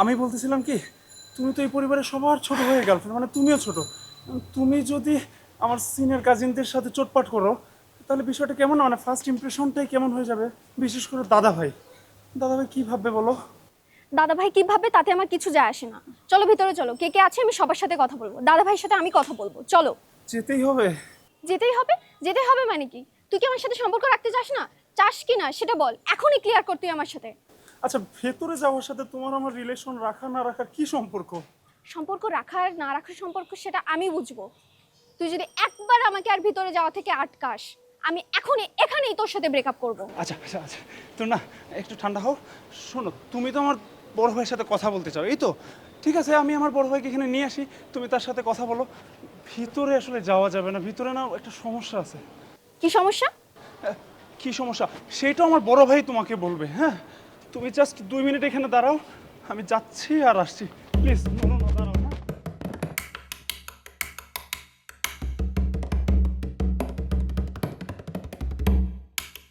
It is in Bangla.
আমি বলতেছিলাম কি তুমি তো এই পরিবারের সবার ছোট হয়ে গার্লফ্রেন্ড মানে তুমিও ছোট। তুমি যদি আমার সিনিয়র কাজিনদের সাথে চোটপাট করো তাহলে বিষয়টা কেমন? মানে ফার্স্ট ইমপ্রেশনটাই কেমন হয়ে যাবে? বিশেষ করে দাদা ভাই দাদা ভাই কী ভাববে বলো? দাদা ভাই কি ভাবে তাতে আমার কিছু যায় আসে না। চলো ভিতরে চলো কে কে আছে আমি সবার সাথে কথা বলব। দাদা ভাইয়ের সাথে আমি কথা বলব চলো। যেতেই হবে। যেতেই হবে? যেতেই হবে মানে কি? তুই কি আমার সাথে সম্পর্ক রাখতে চাস না? চাস কি না? সেটা বল এখনই ক্লিয়ার কর তুই আমার সাথে। আচ্ছা ভেতরে যাওয়ার সাথে তোমার আমার রিলেশন রাখা না রাখার কি সম্পর্ক? সম্পর্ক রাখার না রাখার সম্পর্ক সেটা আমি বুঝব। তুই যদি একবার আমাকে আর ভিতরে যাওয়া থেকে আটকাস আমি এখনই এখানেই তোর সাথে ব্রেকআপ করব। আচ্ছা আচ্ছা আচ্ছা। তো না একটু ঠান্ডা হও। শোনো তুমি তো আমার বড় ভাইয়ের সাথে কথা বলতে চাও এই তো? ঠিক আছে আমি আমার বড় ভাইকে এখানে নিয়ে আসি তুমি তার সাথে কথা বলো। ভিতরে আসলে যাওয়া যাবে না ভিতরে না একটা সমস্যা আছে। কি সমস্যা? কি সমস্যা? সেটাও আমার বড় ভাই তোমাকে বলবে হ্যাঁ? তুমি জাস্ট দুই মিনিট এখানে দাঁড়াও। আমি যাচ্ছি আর আসছি। প্লিজ